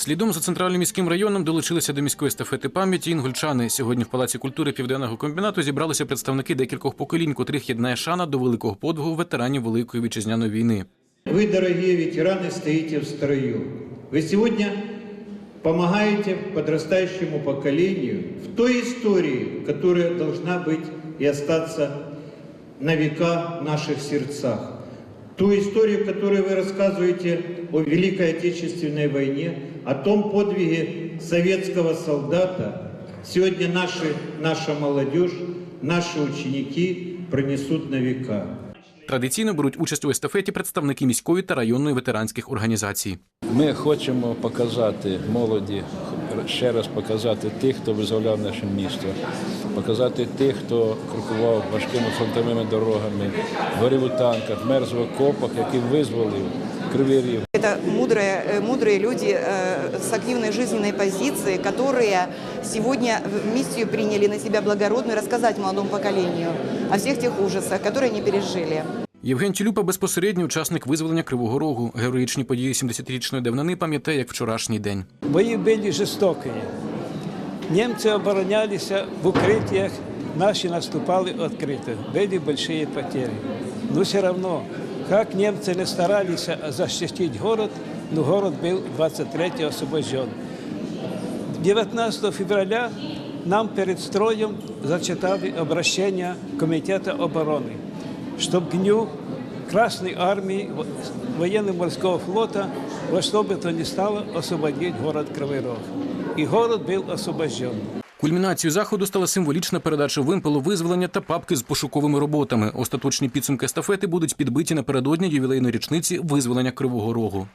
Слідом за центральним міським районом долучилися до міської естафети пам'яті інгульчани. Сьогодні в Палаці культури Південного комбінату зібралися представники декількох поколінь, котрих єднає шана до великого подвигу ветеранів Великої вітчизняної війни. Вы, дорогие ветераны, стоите в строю. Вы сегодня помогаете подрастающему поколению в той истории, которая должна быть и остаться на века в наших сердцах. Ту историю, которую вы рассказываете о Великой Отечественной войне, о том подвиге советского солдата, сегодня наши, наша молодежь, наши ученики пронесут на века. Традиційно беруть участь у естафеті представники міської та районної ветеранських організацій. Ми хочемо показати молоді, ще раз показати тих, хто визволяв наше місто, показати тих, хто крокував важкими фронтовими дорогами, горів у танках, мерз в окопах, який визволив Кривий Ріг. Это мудрые, э, мудрые люди э, с активной жизненной позицией, которые сегодня в миссию приняли на себя благородную рассказать молодому поколению о всех тех ужасах, которые они пережили. Євген Тілюпа безпосередній учасник визволення Кривого Рогу. Героїчні події 70-річної давнини пам'ятає як вчорашній день. Бои были жестокие. Немцы оборонялись в укрытиях, наши наступали открыто. Были большие потери. Но все равно, как немцы не старались защитить город, но город был 23 освобожден. 19 февраля нам перед строем зачитали обращение Комитета обороны, чтобы к дню Красной армии военно-морского флота во что бы то ни стало освободить город Кривой Рог. И город был освобожден. Кульмінацією заходу стала символічна передача вимпелу визволення та папки з пошуковими роботами. Остаточні підсумки естафети будуть підбиті напередодні ювілейної річниці визволення Кривого Рогу.